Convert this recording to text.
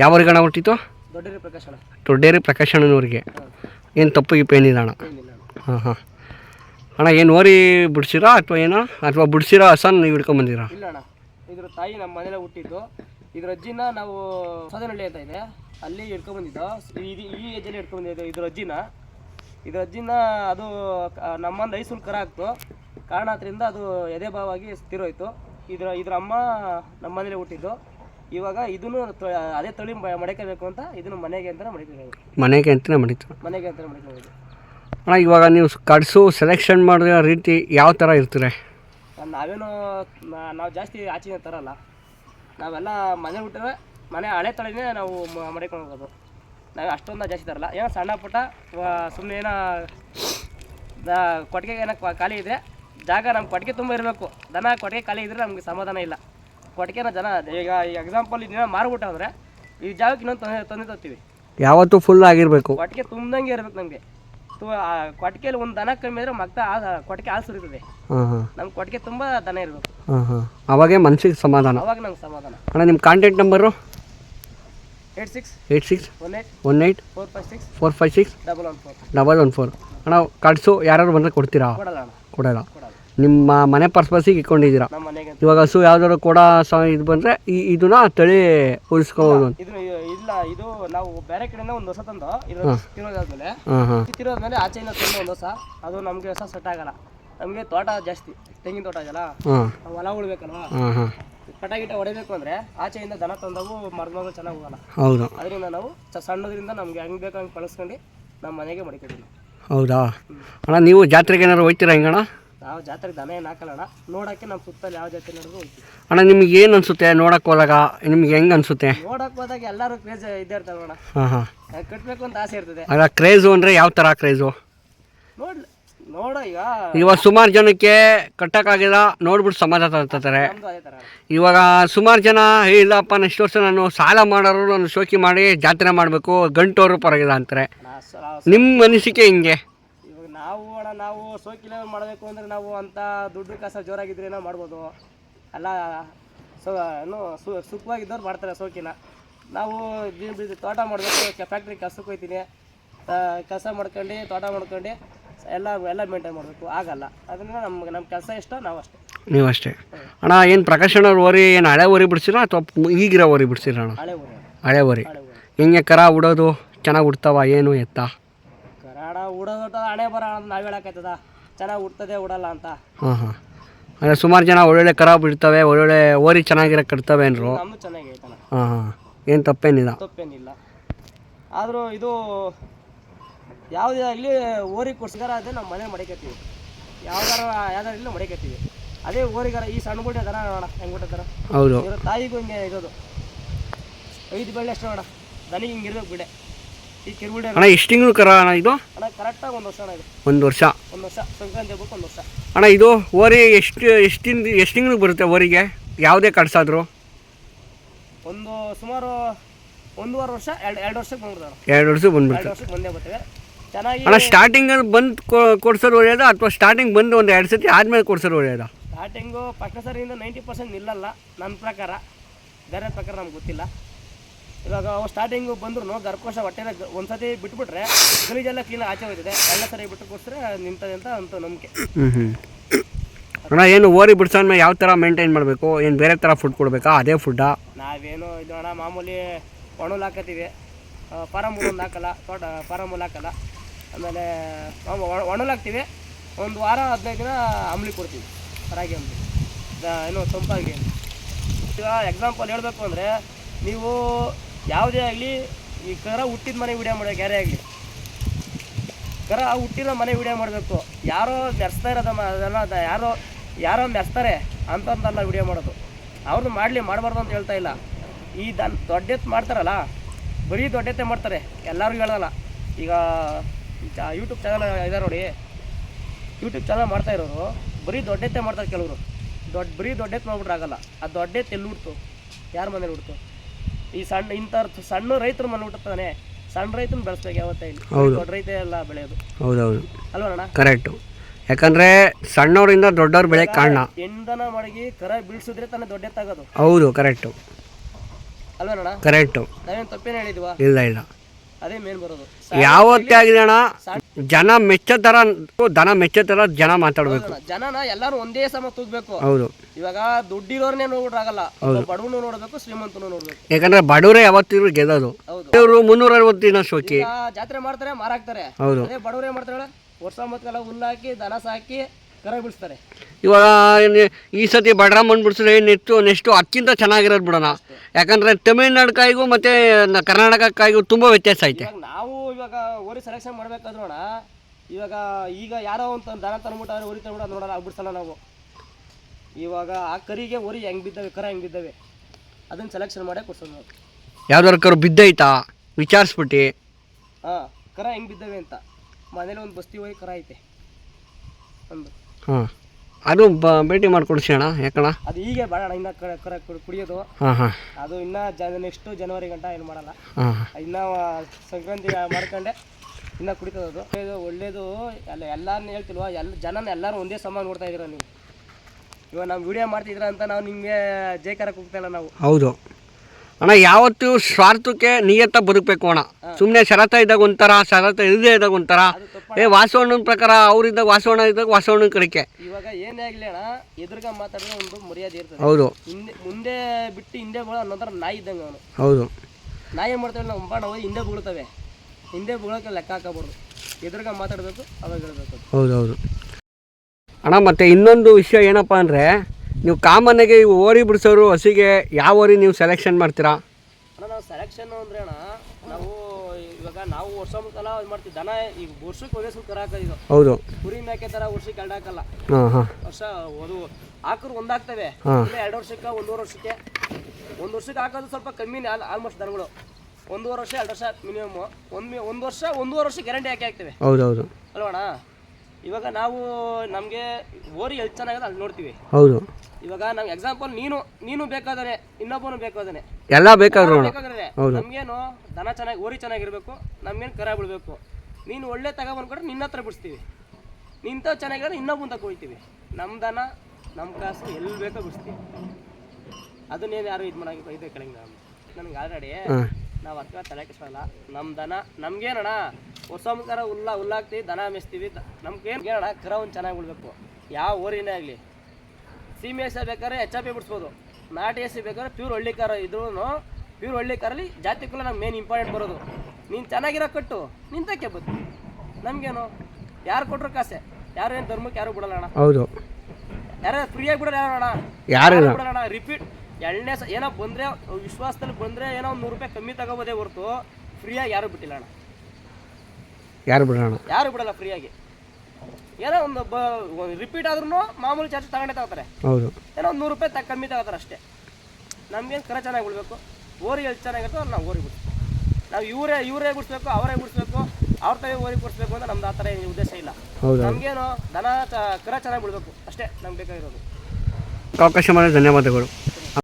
ಯಾವ ಊರಿಗೆ ಅಣ್ಣ ಹುಟ್ಟಿತ್ತು ದೊಡ್ಡೇರಿ ಪ್ರಕಾಶ್ ಅಣ್ಣನವ್ರಿಗೆ ಏನು ತಪ್ಪು ಗಿಪ್ಪು ಏನಿಲ್ಲ ಅಣ್ಣ? ಹಾಂ ಹಾಂ. ಅಣ್ಣ ಏನು ಓರಿ ಬಿಡ್ಸಿರಾ ಅಥವಾ ಏನೋ? ಅಥವಾ ಬಿಡ್ಸಿರೋ ಹಸನ್ ನೀವು ಹಿಡ್ಕೊಂಬಂದಿರಾ ಇಲ್ಲ ಅಣ್ಣ. ಇದ್ರ ತಾಯಿ ನಮ್ಮ ಮನೇಲೆ ಹುಟ್ಟಿದ್ದು. ಇದ್ರ ಅಜ್ಜಿನ ನಾವು ಸದನಹಳ್ಳಿ ಅಂತ ಇದೆ. ಅಲ್ಲಿ ಹಿಡ್ಕೊಂಬಂದಿದ್ದು ಇದು ಈ ಏಜಲ್ಲಿ ಹಿಡ್ಕೊಂಬಂದಿದ್ದು ಇದ್ರ ಅಜ್ಜಿನ. ಇದ್ರ ಅಜ್ಜಿನ ಅದು ನಮ್ಮಂದು ಐಸೂಲ್ ಕರ ಆಗ್ತು. ಕಾರಣ ಅದರಿಂದ ಅದು ಎದೆ ಭಾವವಾಗಿ ಸ್ಥಿರೋಯ್ತು ಇದ್ರ ಇದ್ರ ಅಮ್ಮ ನಮ್ಮ ಮನೇಲೆ ಹುಟ್ಟಿದ್ದು. ಇವಾಗ ಇದನ್ನು ಅದೇ ತಳಿ ಮಡಕಬೇಕು ಅಂತ ಇದನ್ನು ಮನೆಗೆ ಅಂತ ಮಡಿಕೊಳ್ಳೋದು ಮನೆಗೆ ಅಂತಲೇ ಮಾಡಿತ್ತು ಮನೆಗೆ ಅಂತ ಮಡಿಕೊಳ್ಳೋದು ಅಣ್ಣ ಇವಾಗ ನೀವು ಕಡಿಸು ಸೆಲೆಕ್ಷನ್ ಮಾಡಿದ ರೀತಿ ಯಾವ ಥರ ಇರ್ತೀರ? ನಾವೇನು ನಾವು ಜಾಸ್ತಿ ಆಚೆಗೆ ತರಲ್ಲ ನಾವೆಲ್ಲ ಮನೆ ಬಿಟ್ಟರೆ ಮನೆ ಹಳೆ ತಳಿನೇ ನಾವು ಮಡಿಕೊಂಡು ಹೋಗೋದು ನಾವು ಅಷ್ಟೊಂದು ಜಾಸ್ತಿ ತರಲ್ಲ ಏನೋ ಸಣ್ಣ ಪುಟ್ಟ ಸುಮ್ಮನೆ ಏನೋ ದ- ಕೊಟ್ಟಿಗೆ ಏನೋ ಖಾಲಿ ಇದೆ ಜಾಗ ನಮ್ಮ ಕೊಟ್ಟಿಗೆ ತುಂಬ ಇರಬೇಕು. ದನ ಕೊಟ್ಟಿಗೆ ಖಾಲಿ ಇದ್ದರೆ ನಮಗೆ ಸಮಾಧಾನ ಇಲ್ಲ. ಕೊಟ್ಟಿಗೆನ ಜನ ಈಗ ಎಕ್ಸಾಂಪಲ್ ಇದನ್ನ ಮಾರ್ಬಿಟ್ಟು ಹೋದ್ರೆ ಈ ಜಾಗಕ್ಕೆ ಇನ್ನೊಂದು ತಂದೆ ತಂದೆ ತರ್ತೀವಿ. ಯಾವತ್ತೂ ಫುಲ್ ಆಗಿರಬೇಕು. ಕೊಟ್ಟಿಗೆ ತುಂಬ್ದಂಗೆ ಇರ್ಬೇಕು ನಮಗೆ. ಕೊಟ್ಟಿಗೆಯಲ್ಲಿ ಒಂದು ದನ ಕಮ್ಮಿ ಆದ್ರೆ ಮತ್ತೆ ಕೊಟ್ಟಿಗೆ ಹಾಲು ಸುರಿತದೆ. ಹಾಂ ಹಾಂ ನಮ್ಮ ಕೊಟ್ಟಿಗೆ ತುಂಬ ದನ ಇರಬೇಕು. ಹಾಂ ಹಾಂ ಅವಾಗೇ ಮನ್ಸಿಗೆ ಸಮಾಧಾನ. ಅವಾಗ ನಂಗೆ ಸಮಾಧಾನ. ಅಣ್ಣ ನಿಮ್ಮ contact number eight six eight six one eight one eight four five six four five six double one four. Double one four. ಅಣ್ಣ ಕಡಿಸು ಯಾರು ಬಂದರೆ ಕೊಡ್ತೀರಾ? ಕೊಡಲ್ಲ ಅಣ್ಣ. ಕೊಡಲ್ಲ. ಕೊಡಲ್ಲ. ನಿಮ್ಮ ಮನೆ ಪರ್ಪಸ್ಸಿಗೆ ಇಟ್ಕೊಂಡಿದ್ದೀರಾ? ನಮ್ಮ ಮನೆಗೆ ಅಂತ. ಇವಾಗ ಹಸು ಯಾವ್ದಾದ್ರು ಕೂಡ ಸ ಇದು ಬಂದ್ರೆ ಈ ಇದನ್ನ ತಳಿ ಉಳಿಸ್ಕೋಬೋದು ಅಂತ. ಇದು ಇಲ್ಲ ಇದು ನಾವು ಬೇರೆ ಕಡೆಯಿಂದ ಒಂದು ಹೊಸ ತಂದು ಇದು ತಿರೋದಾದ್ಮೇಲೆ ಹಾಂ ಹಾಂ. ಆಚೆಯಿಂದ ತಂದು ಒಂದು ಹೊಸ ಅದು ನಮ್ಗೆ ಹೊಸ ಸೆಟ್ ಆಗಲ್ಲ. ನಮ್ಗೆ ತೋಟ ಜಾಸ್ತಿ ತೆಂಗಿನ ತೋಟ ಇದೆಯಲ್ಲ? ಹಾಂ. ನಾವು ಹೊಲ ಉಳ್ಬೇಕಲ್ವಾ? ಹಾಂ ಹಾಂ. ಪಟ ಗಿಟ ಹೊಡಿಬೇಕು ಅಂದ್ರೆ ಆಚೆಯಿಂದ ದನ ತಂದವು ಮರದ ಚೆನ್ನಾಗಿ ಹೋಗಲ್ಲ. ಹೌದು. ಅದರಿಂದ ನಾವು ಚ- ಸಣ್ಣದ್ರಿಂದ ನಮ್ಗೆ ಹೆಂಗ್ ಬೇಕೋ ಹಂಗೆ ಬಳಸ್ಕೊಂಡು ನಮ್ಮ ಮನೆಗೆ ಮಡಿಕೊಂಡಿಲ್ಲ ಹೌದಾ? ಅಣ್ಣ ನೀವು ಜಾತ್ರೆಗೆ ಏನಾದ್ರು ಹೋಗ್ತೀರಾ ಹಿಂಗಣ್ಣ? ನಾವು ಜಾತ್ರೆಗೆ ದನ ಏನು ಹಾಕಲ್ಲ ನೋಡೋಕ್ಕೆ ನಮ್ಮ ಸುತ್ತಲ್ಲಿ ಯಾವ ಜಾತ್ರೆ ನಡೆದ್ರು ಹೋಗ್ತೀವಿ. ಅಣ್ಣ ನಿಮ್ಗೆ ಏನು ಅನ್ಸುತ್ತೆ? ನೋಡಕ್ಕೆ ಹೋದಾಗ ನಿಮ್ಗೆ ಹೆಂಗೆ ಅನಿಸುತ್ತೆ? ನೋಡಕ್ ಹೋದಾಗ ಎಲ್ಲರೂ ಕ್ರೇಜ್ ಇದ್ದೇ ಇರ್ತಾರೆ ನೋಡ ಹಾಂ. ಹಾಂ ಕಟ್ಬೇಕು ಅಂತ ಆಸೆ ಇರ್ತದೆ. ಅಲ್ಲ ಕ್ರೇಜು ಅಂದರೆ ಯಾವ ಥರ ಕ್ರೇಜು ನೋಡ್ ನೋಡ ಈಗ. ಇವಾಗ ಸುಮಾರು ಜನಕ್ಕೆ ಕಟ್ಟಕ್ಕಾಗಿಲ್ಲ ನೋಡ್ಬಿಟ್ಟು ಸಮಾಧಾನ ತರ್ತಾರೆ. ನಮ್ದು ಅದೇ ತರ. ಇವಾಗ ಸುಮಾರು ಜನ "ಏ, ಇಲ್ಲಪ್ಪ ನೆಕ್ಸ್ಟ್ ವರ್ಷ ನಾನು ಸಾಲ ಮಾಡೋರು ನಾನು ಶೋಕಿ ಮಾಡಿ ಜಾತ್ರೆ ಮಾಡಬೇಕು ಗಂಟೋರು ಪರವಾಗಿಲ್ಲ ಅಂತಾರೆ. ಸ- ನಿಮ್ಮ ಅನಿಸಿಕೆ ಹಿಂಗೆ? ನಾವು ಅಣ್ಣ ನಾವು ಸೋಕಿಲ ಮಾಡಬೇಕು ಅಂದರೆ ನಾವು ಅಂತ ದುಡ್ಡು ಕಸ ಜೋರಾಗಿದ್ರೆ ನಾವು ಮಾಡ್ಬೋದು. ಅಲ್ಲ ಸೊ ಏನು ಸು ಸುಖವಾಗಿದ್ದವ್ರು ಮಾಡ್ತಾರೆ ಸೋಕಿನ. ನಾವು ತೋಟ ಮಾಡಬೇಕು ಫ್ಯಾಕ್ಟ್ರಿ ಕಸಕ್ಕೆ ಹೋಗ್ತೀನಿ. ಕಸ ಮಾಡ್ಕೊಂಡು ತೋಟ ಮಾಡ್ಕೊಂಡು ಎಲ್ಲ ಎಲ್ಲ ಮೇಂಟೈನ್ ಮಾಡಬೇಕು. ಆಗಲ್ಲ. ಅದರಿಂದ ನಮ್ಗೆ ನಮ್ಮ ಕೆಲಸ ಇಷ್ಟ ನಾವು ಅಷ್ಟೇ. ನೀವು ಅಷ್ಟೇ. ಅಣ್ಣ ಏನು ಪ್ರಕಾಶಣ್ಣವ್ರ ಓರಿ ಏನು ಹಳೆ ಓರಿ ಬಿಡ್ಸಿರೋ ಅಥವಾ ಈಗಿರೋ ಓರಿ ಬಿಡ್ಸಿರ ಅಣ್ಣ? ಹಳೆ ವರಿ. ಹಳೆ ಓರಿ ಹೆಂಗೆ ಕರ ಉಡೋದು ಚೆನ್ನಾಗಿ ಉಡ್ತಾವ ಏನು ಎತ್ತ? ಕರಾಡ ಉಡೋದು ಹಣೆ ಬರ ನಾವು ಹೇಳಕ್ಕಾಯ್ತದ? ಚೆನ್ನಾಗಿ ಉಡ್ತದೆ ಉಡಲ್ಲ ಅಂತ. ಹಾಂ ಹಾಂ ಅಂದರೆ ಸುಮಾರು ಜನ ಒಳ್ಳೊಳ್ಳೆ ಕರ ಇರ್ತವೆ ಒಳ್ಳೊಳ್ಳೆ ಓರಿ ಚೆನ್ನಾಗಿರೋ ಕಟ್ತವೆ ಅಂದರು. ನಮ್ದು ಚೆನ್ನಾಗಿ ಹಾಂ ಹಾಂ ಏನು ತಪ್ಪೇನಿಲ್ಲ. ತಪ್ಪೇನಿಲ್ಲ. ಆದರೂ ಇದು ಯಾವುದೇ ಆಗಲಿ ಓರಿಗೋಸ್ಕರ ಅದೇ ನಮ್ಮ ಮನೆ ಮಡಿಕತ್ತೀವಿ. ಯಾವ್ದಾರ ಯಾವ್ದಾರ ಇಲ್ಲ ಮಡಿಕತ್ತೀವಿ. ಅದೇ ಓರಿಗಾರ ಈ ಸಣ್ಣ ಗುಡ್ಡೆ ಅದರ ನೋಡ ಹೆಂಗ್ ಬಿಟ್ಟದಾರ ಹೌದು. ಇವ್ರ ತಾಯಿಗೂ ಹಿಂಗೆ ಇರೋದು. ಐದು ಬೆಳ್ಳೆ ಅಷ್ಟೇ ನೋಡ ದನಿಗೆ ಹಿಂಗೆ ಇರಬೇಕು ಬಿಡೆ. ಈ ಕಿರುಬಿಡೆ ಅಣ್ಣ ಎಷ್ಟು ತಿಂಗಳು ಕರ ಅಣ್ಣ ಇದು? ಅಣ್ಣ ಕರೆಕ್ಟಾಗಿ ಒಂದು ವರ್ಷ ಅಣ್ಣ ಇದು. ಒಂದು ವರ್ಷ. ಒಂದು ವರ್ಷ ಸಂಕ್ರಾಂತಿ ಹಬ್ಬಕ್ಕೆ ಒಂದು ವರ್ಷ. ಅಣ್ಣ ಇದು ಓರಿ ಎಷ್ಟು ಎಷ್ಟು ತಿಂದು ಎಷ್ಟು ತಿಂಗ್ಳಿಗೆ ಬರುತ್ತೆ ಓರಿಗೆ ಯಾವುದೇ ಕಟ್ಸಾದ್ರು? ಒಂದು ಸುಮಾರು ಒಂದೂವರೆ ವರ್ಷ ಎರಡು ಎರಡು ವರ್ಷಕ್ಕೆ ಬಂದ್ಬಿಡ್ತಾವೆ ಎರಡು ವರ್ಷಕ್ಕೆ ಬಂದ್ಬಿಡ್ತಾರೆ ಎರಡು ವರ್ಷಕ್ಕೆ ಬಂದೇ ಬರ್ತವೆ. ಚೆನ್ನಾಗಿ ಅಣ್ಣ ಸ್ಟಾರ್ಟಿಂಗಲ್ಲಿ ಬಂದು ಕೊಡ್ಸೋದು ಒಳ್ಳೆಯದ ಅಥವಾ ಸ್ಟಾರ್ಟಿಂಗ್ ಬಂದು ಒಂದು ಎರಡು ಸತಿ ಆದಮೇಲೆ ಕೊಡ್ಸೋದು ಒಳ್ಳೆಯದ ಸ್ಟಾರ್ಟಿಂಗು ಫಸ್ಟ್ ಸರಿಯಿಂದ ನೈಂಟಿ ಪರ್ಸೆಂಟ್ ನಿಲ್ಲಲ್ಲ ನನ್ನ ಪ್ರಕಾರ. ಬೇರೆ ಪ್ರಕಾರ ನಮ್ಗೆ ಗೊತ್ತಿಲ್ಲ. ಇವಾಗ ಅವು ಸ್ಟಾರ್ಟಿಂಗು ಬಂದ್ರು ಗರ್ಕೋಶ ಹೊಟ್ಟೆನ ಒಂದ್ಸತಿ ಬಿಟ್ಬಿಟ್ರೆ ಗಲೀಜೆಲ್ಲ ಕ್ಲೀನ್ ಆಚೆ ಹೋಯ್ತದೆ. ಎಲ್ಲ ಸರಿ ಬಿಟ್ಟು ಕೊಡ್ಸಿದ್ರೆ ನಿಂತದೆ ಅಂತ ಅಂತ ನಂಬಿಕೆ. ಅಣ್ಣ ಏನು ಓರಿ ಬಿಡ್ಸಾದ್ಮೇಲೆ ಯಾವ ಥರ ಮೇಂಟೈನ್ ಮಾಡಬೇಕು? ಏನು ಬೇರೆ ಥರ ಫುಡ್ ಕೊಡಬೇಕಾ? ಅದೇ ಫುಡ್ಡಾ ನಾವೇನು ಇದು ಅಣ್ಣ ಮಾಮೂಲಿ ಒಣಲ್ ಹಾಕತ್ತೀವಿ. ಫಾರಮ್ ಒಂದು ಹಾಕಲ್ಲ ತೋಟ ಫಾರಮ್ ಹಾಕಲ್ಲ. ಆಮೇಲೆ ಒಣಲ್ ಹಾಕ್ತೀವಿ. ಒಂದು ವಾರ ಹದಿನೈದು ದಿನ ಅಂಬ್ಲಿ ಕೊಡ್ತೀವಿ. ರಾಗಿ ಅಂಬ್ಲಿ ಏನು ಸೊಂಪಾಗಿ ಈಗ ಎಕ್ಸಾಂಪಲ್ ಹೇಳಬೇಕು ಅಂದರೆ ನೀವು ಯಾವುದೇ ಆಗಲಿ, ಈ ಕರ ಹುಟ್ಟಿದ ಮನೆ ವಿಡಿಯೋ ಮಾಡೋಕೆ ಯಾರೇ ಆಗಲಿ. ಕರ ಆ ಹುಟ್ಟಿದ ಮನೆ ವಿಡಿಯೋ ಮಾಡಬೇಕು. ಯಾರೋ ಮೆರೆಸ್ತಾ ಇರೋದ ಅದೆಲ್ಲ ಅದ- ಯಾರೋ ಯಾರೋ ಮೆರೆಸ್ತಾರೆ ಅಂತಂದಲ್ಲ ವಿಡಿಯೋ ಮಾಡೋದು. ಅವ್ರದ್ದು ಮಾಡಲಿ, ಮಾಡಬಾರ್ದು ಅಂತ ಹೇಳ್ತಾ ಇಲ್ಲ. ಈ ದನ್ ದೊಡ್ಡೆತ್ತು ಮಾಡ್ತಾರಲ್ಲ, ಬರೀ ದೊಡ್ಡೆತ್ತೆ ಮಾಡ್ತಾರೆ. ಎಲ್ಲರಿಗೂ ಹೇಳೋಲ್ಲ. ಈಗ ಯೂಟ್ಯೂಬ್ ಚಾನಲ್ ಇದೆ ನೋಡಿ. ಯೂಟ್ಯೂಬ್ ಚಾನಲ್ ಮಾಡ್ತಾ ಇರೋರು, ಬರೀ ದೊಡ್ಡೆತ್ತೆ ಮಾಡ್ತಾರೆ ಕೆಲವರು. ದೊಡ್ಡ ಬರೀ ದೊಡ್ಡೆತ್ತು ಮಾಡ್ಬಿಟ್ರೆ ಆಗಲ್ಲ. ಆ ದೊಡ್ಡೆತ್ತು ಎಲ್ಲಿ ಹುಡ್ತು ಯಾರ ಮನೇಲಿ ಹುಡ್ತು ಈ ಸಣ್ಣ ಇಂಥ ಸಣ್ಣ ರೈತರ ಮನೆ ಹುಟ್ಟುತ್ತಾನೆ ಸಣ್ಣ ರೈತನ ಬೆಳೆಸ್ಬೇಕು ಯಾವತ್ತೇ ಇಲ್ಲಿ. ದೊಡ್ಡ ರೈತ ಎಲ್ಲ ಬೆಳೆಯೋದು. ಹೌದೌದು. ಅಲ್ವಾ ಅಣ್ಣ? ಕರೆಕ್ಟು. ಯಾಕಂದ್ರೆ ಸಣ್ಣವರಿಂದ ದೊಡ್ಡವ್ರ ಬೆಳೆ ಕಾರಣ. ಎಂದನ ಮಡಗಿ ಕರ ಬೀಳ್ಸಿದ್ರೆ ತಾನೇ ತಗೋದು ಹೌದು ಕರೆಕ್ಟು. ಅಲ್ವಾ ಕರೆಕ್ಟು. ನಾವೇನು ತಪ್ಪೇನು ಹೇಳಿದ್ವಾ? ಇಲ್ಲ ಇಲ್ಲ. ಅದೇ ಮೇನ್ ಬರೋದು. ಯಾವತ್ತೇ ಆಗಲಿ ಅಣ್ಣ ಜನ ಮೆಚ್ಚೋ ತರ ದನ ಮೆಚ್ಚೋ ತರ ಜನ ಮಾತಾಡಬೇಕು. ಜನನ ಎಲ್ಲಾರು ಒಂದೇ ಸಮ ತೂಗ್ಬೇಕು. ಹೌದು. ಇವಾಗ ದುಡ್ಡಿರೋರ್ನೇ ನೋಡ್ರಾಗಲ್ಲ ಬಡವನು ನೋಡ್ಬೇಕು ಶ್ರೀಮಂತನು ನೋಡ್ಬೇಕು. ಯಾಕಂದ್ರೆ ಬಡವರೇ ಯಾವತ್ತಿರು ಗೆಲ್ಲೋದು ಹೌದು. ಇವರು ಮುನ್ನೂರ ಅರವತ್ತು ದಿನ ಶೋಕಿ. ಜಾತ್ರೆ ಮಾಡ್ತಾರೆ ಮಾರಾಕ್ತಾರೆ. ಹೌದು. ಅದೇ ಬಡವರೇ ಮಾಡ್ತಾರೆ ವರ್ಷ ಮತ್ತೆಲ್ಲ ಹುಲ್ಲಾಕಿ ದನ ಸಾಕಿ ಕರ ಬಿಡಿಸ್ತಾರೆ ಇವಾಗ ಈ ಸತಿ ಬಡ್ರಾಮನ್ ಬಿಡಿಸಿದ್ರೆ ನೆಟ್ಟು ನೆಕ್ಸ್ಟು ಅದಕ್ಕಿಂತ ಚೆನ್ನಾಗಿರೋದು ಬಿಡೋಣ. ಯಾಕಂದ್ರೆ ತಮಿಳ್ನಾಡು ಕಾಯಿಗೂ ಮತ್ತು ಕರ್ನಾಟಕ ಕಾಯಿಗೂ ತುಂಬ ವ್ಯತ್ಯಾಸ ಐತೆ. ನಾವು ಇವಾಗ ಓರಿ ಸೆಲೆಕ್ಷನ್ ಮಾಡ್ಬೇಕಾದ್ರೂ ಅಣ್ಣ ಇವಾಗ ಈಗ ಯಾರೋ ಒಂದು ದನ ತಂದ್ಬಿಟ್ಟು ಅವ್ರು ಓರಿ ತಂದ್ಬಿಟ್ಟು ನೋಡೋಣ ಆಗ್ಬಿಡ್ಸಲ್ಲ ನಾವು. ಇವಾಗ ಆ ಕರಿಗೆ ಓರಿ ಹೆಂಗ್ ಬಿದ್ದಾವೆ ಕರ ಹೆಂಗ್ ಬಿದ್ದಾವೆ ಅದನ್ನ ಸೆಲೆಕ್ಷನ್ ಮಾಡೇ ಕೊಡ್ಸೋದು ನಾವು. ಯಾವ್ದಾರು ಕರು ಬಿದ್ದೈತಾ? ವಿಚಾರಿಸ್ಬಿಟ್ಟು. ಹಾಂ ಕರ ಹೆಂಗ್ ಬಿದ್ದಾವೆ ಅಂತ. ಮನೇಲಿ ಒಂದು ಬಸ್ತಿ ಹೋಗಿ ಕರ ಐತೆ. ಒಂದು. ಹಾಂ. ಅದು ಬ ಭೇಟಿ ಮಾಡ್ಕೊಡ್ಸಿ ಅಣ್ಣ ಯಾಕಣ್ಣ ಅದು ಹೀಗೆ ಬೇಡ ಇನ್ನ ಕರ ಕರ ಕುಡ್- ಕುಡಿಯೋದು. ಹಾಂ ಹಾಂ. ಅದು ಇನ್ನ ಜ ನೆಕ್ಸ್ಟ್ ಜನವರಿ ಗಂಟ ಏನು ಮಾಡಲ್ಲ. ಹಾಂ ಇನ್ನ ಸಂಕ್ರಾಂತಿ ಮಾಡ್ಕೊಂಡೆ ಇನ್ನ ಕುಡಿತದ ಅದು ಇದು ಒಳ್ಳೇದು ಅಲ್ಲ ಎಲ್ಲಾರನ್ನ ಹೇಳ್ತಿಲ್ವಾ? ಎಲ್ಲ ಜನನ ಎಲ್ಲರೂ ಒಂದೇ ಸಮ ನೋಡ್ತಾ ಇದೀರ ನೀವು? ಇವಾಗ ನಾವು ವಿಡಿಯೋ ಮಾಡ್ತಿದ್ರ ಅಂತ ನಾವು ನಿಮಗೆ ಜೈಕಾರಕ್ಕೆ ಇಲ್ಲ ನಾವು. ಹೌದು. ಅಣ್ಣ ಯಾವತ್ತೂ ಸ್ವಾರ್ಥಕ್ಕೆ ನಿಯತ್ತ ಬದುಕಬೇಕು ಅಣ್ಣ. ಸುಮ್ಮನೆ ಶರತ ಇದ್ದಾಗ ಒಂಥರ ಶರತ ಇಲ್ಲದೆ ಇದ್ದಾಗ ಒಂಥರ. ಏ ವಾಸವಣ್ಣನ ಪ್ರಕಾರ ಅವ್ರಿದ್ದಾಗ ವಾಸವಣ್ಣ ಇದ್ದಾಗ ವಾಸವಣ್ಣನ ಕಡೆಗೆ. ಇವಾಗ ಏನೇ ಆಗಲಿ ಅಣ್ಣ ಎದುರ್ಗ ಮಾತಾಡಿದ್ರೆ ಒಂದು ಮರ್ಯಾದೆ ಇರ್ತದೆ. ಹೌದು. ಹಿಂದೆ ಮುಂದೆ ಬಿಟ್ಟು ಹಿಂದೆ ಬೀಳೋ ಅನ್ನೋದ್ರ ನಾಯಿ ಇದ್ದಂಗೆ ಅವನು. ಹೌದು. ನಾಯಿ ಏನು ಮಾಡ್ತೇವೆ ನಾವು ಹೋಗಿ ಹಿಂದೆ ಬೀಳ್ತವೆ. ಹಿಂದೆ ಬೀಳೋಕೆ ಲೆಕ್ಕ ಹಾಕಬಾರ್ದು. ಎದುರ್ಗ ಮಾತಾಡಬೇಕು ಅವಾಗ ಹೇಳ್ಬೇಕು. ಹೌದು ಹೌದು. ಅಣ್ಣ ಮತ್ತು ಇನ್ನೊಂದು ವಿಷಯ ಏನಪ್ಪ ಅಂದರೆ ನೀವು ಕಾಮನ್ನಾಗಿ ಇವು ಓರಿ ಬಿಡಿಸೋರು ಹಸಿಗೆ ಯಾವ ಓರಿ ನೀವು ಸೆಲೆಕ್ಷನ್ ಮಾಡ್ತೀರಾ? ಅಣ್ಣ ನಾವು ಸೆಲೆಕ್ಷನ್ ಅಂದ್ರೆ ಅಣ್ಣ ನಾವು ಇವಾಗ ನಾವು ವರ್ಷ ಮುಖಲ ಇದು ಮಾಡ್ತೀವಿ. ದನ ಈಗ ವರ್ಷಕ್ಕೆ ಒಂದೇ ಸುತ್ತ ಕರ ಹಾಕೋದು ಹೌದು. ಕುರಿ ಮೇಕೆ ತರ ವರ್ಷಕ್ಕೆ ಎರಡು ಹಾಕಲ್ಲ. ಹಾಂ ಹಾಂ. ವರ್ಷ ಅದು ಹಾಕಿದ್ರು ಒಂದಾಗ್ತವೆ ಇಲ್ಲ ಎರಡು ವರ್ಷಕ್ಕೆ ಒಂದೂವರೆ ವರ್ಷಕ್ಕೆ. ಒಂದು ವರ್ಷಕ್ಕೆ ಹಾಕೋದು ಸ್ವಲ್ಪ ಕಮ್ಮಿನೇ ಆಲ್ ಆಲ್ಮೋಸ್ಟ್ ದನಗಳು. ಒಂದೂವರೆ ವರ್ಷ ಎರಡು ವರ್ಷ ಮಿನಿಮಮ್ ಒಂದು ಒಂದು ವರ್ಷ ಒಂದೂವರೆ ವರ್ಷ ಗ್ಯಾರಂಟಿ ಹಾಕಿ ಹಾಕ್ತೇವೆ. ಹೌದು ಹೌದು ಅಲ್ವಣ್ಣ ಇವಾಗ ನಾವು ನಮಗೆ ಓರಿ ಎಲ್ಲಿ ಚೆನ್ನಾಗಿದೆ ಅಲ್ಲಿ ನೋಡ್ತೀವಿ. ಹೌದು. ಇವಾಗ ನಮ್ಗೆ ಎಕ್ಸಾಂಪಲ್ ನೀನು ನೀನು ಬೇಕಾದರೆ ಇನ್ನೊಬ್ಬನು ಬೇಕಾದಾನೆ ಎಲ್ಲ ಬೇಕಾದ್ರು ಬೇಕಾದ್ರೆ ಹೌದು. ನಮ್ಗೇನು ದನ ಚೆನ್ನಾಗಿ ಓರಿ ಚೆನ್ನಾಗಿರ್ಬೇಕು ನಮ್ಗೇನು ಕರ ಬಿಡ್ಬೇಕು. ನೀನು ಒಳ್ಳೆ ತಗೊಬಂದ್ಕೊಟ್ರೆ ನಿನ್ನ ಹತ್ರ ಬಿಡಿಸ್ತೀವಿ. ನಿಂತ ಚೆನ್ನಾಗಿರೋ ಇನ್ನೊಬ್ಬನ ತಕ ಹೋಗ್ತೀವಿ ನಮ್ಮ ದನ ನಮ್ಮ ಕಾಸು ಎಲ್ಲಿ ಬೇಕೋ ಬಿಡಿಸ್ತೀವಿ. ಅದನ್ನೇನು ಯಾರು ಇದು ಮಾಡಂಗಿಲ್ಲ ಇದೆ ಕೆಳಗೆ ನಾನು ನನಗೆ ಆಲ್ರೆಡಿ ನಾವು ಅದಕ್ಕೆ ತಲೆ ಕೆಡಿಸಲ್ಲ ನಮ್ಮ ದನ ನಮ್ಗೇನಣ್ಣ ಹೊಸ ಮುಖಾರ ಹುಲ್ಲ ಹುಲ್ಲಾಕ್ತೀವಿ ದನ ಮೆಸ್ತೀವಿ ನಮ್ಗೇನು ಏನಣ್ಣ ಕರ ಒಂದು ಚೆನ್ನಾಗಿ ಬಿಡ್ಬೇಕು ಯಾವ ಊರಿನೇ ಆಗಲಿ. ಸೀಮೆ ಎಸ್ ಬೇಕಾದ್ರೆ ಎಚ್ ಪಿ ಬಿಡಿಸ್ಬೋದು. ನಾಟಿ ಎಸಿ ಬೇಕಾದ್ರೆ ಪ್ಯೂರ್ ಹಳ್ಳಿ ಕಾರ ಇದ್ರೂ ಪ್ಯೂರ್ ಹಳ್ಳಿ ಕಾರಲ್ಲಿ ಜಾತಿ ಕುಲ ನಮ್ಗೆ ಮೇನ್ ಇಂಪಾರ್ಟೆಂಟ್ ಬರೋದು. ನೀನು ಚೆನ್ನಾಗಿರೋ ಕಟ್ಟು ನಿಂತಕ್ಕೆ ಬದ್ದು ನಮಗೇನು? ಯಾರು ಕೊಟ್ಟರು ಕಾಸೆ? ಯಾರು ಏನು ಧರ್ಮಕ್ಕೆ ಯಾರು ಬಿಡಲ್ಲ ಅಣ್ಣ? ಹೌದು. ಯಾರು ಫ್ರೀಯಾಗಿ ಬಿಡಲ್ಲ ಯಾರು ಅಣ್ಣ ಯಾರು ಬಿಡೋಣ ರಿಪೀಟ್ ಎರಡನೇ ಸ ಏನೋ ಬಂದರೆ ವಿಶ್ವಾಸದಲ್ಲಿ ಬಂದರೆ ಏನೋ ಒಂದು ನೂರು ರೂಪಾಯಿ ಕಮ್ಮಿ ತಗೋಬೋದೇ ಹೊರತು ಫ್ರೀಯಾಗಿ ಯಾರು ಬಿಟ್ಟಿಲ್ಲ ಅಣ್ಣ. ಯಾರು ಬಿಡೋಣ? ಯಾರು ಬಿಡಲ್ಲ ಫ್ರೀಯಾಗಿ ಏನೋ ಒಂದು ಬ ರಿಪೀಟ್ ಆದ್ರೂ ಮಾಮೂಲಿ ಚಾರ್ಜ್ ತಗೊಂಡೇ ತಗೋತಾರೆ. ಹೌದು. ಏನೋ ಒಂದು ನೂರು ರೂಪಾಯಿ ತ ಕಮ್ಮಿ ತಗೋತಾರೆ ಅಷ್ಟೇ. ನಮ್ಗೇನು ಕರ ಚೆನ್ನಾಗಿ ಬಿಡಬೇಕು ಓರಿ ಎಷ್ಟು ಚೆನ್ನಾಗಿರ್ತೋ ನಾವು ಓರಿ ಬಿಡ್ತೀವಿ ನಾವು ಇವರೇ ಇವರೇ ಬಿಡಿಸ್ಬೇಕು ಅವರೇ ಬಿಡಿಸ್ಬೇಕು ಅವ್ರ ತಾಯಿ ಓರಿ ಕೊಡಿಸ್ಬೇಕು ಅಂತ ನಮ್ದು ಆ ಥರ ಏನು ಉದ್ದೇಶ ಇಲ್ಲ. ನಮಗೇನು ದನ ಚ- ಕರ ಚೆನ್ನಾಗಿ ಬಿಡಬೇಕು ಅಷ್ಟೇ ನಮ್ಗೆ ಬೇಕಾಗಿರೋದು. ಅವಕಾಶ ಮಾಡಿ ಧನ್ಯವಾದಗಳು.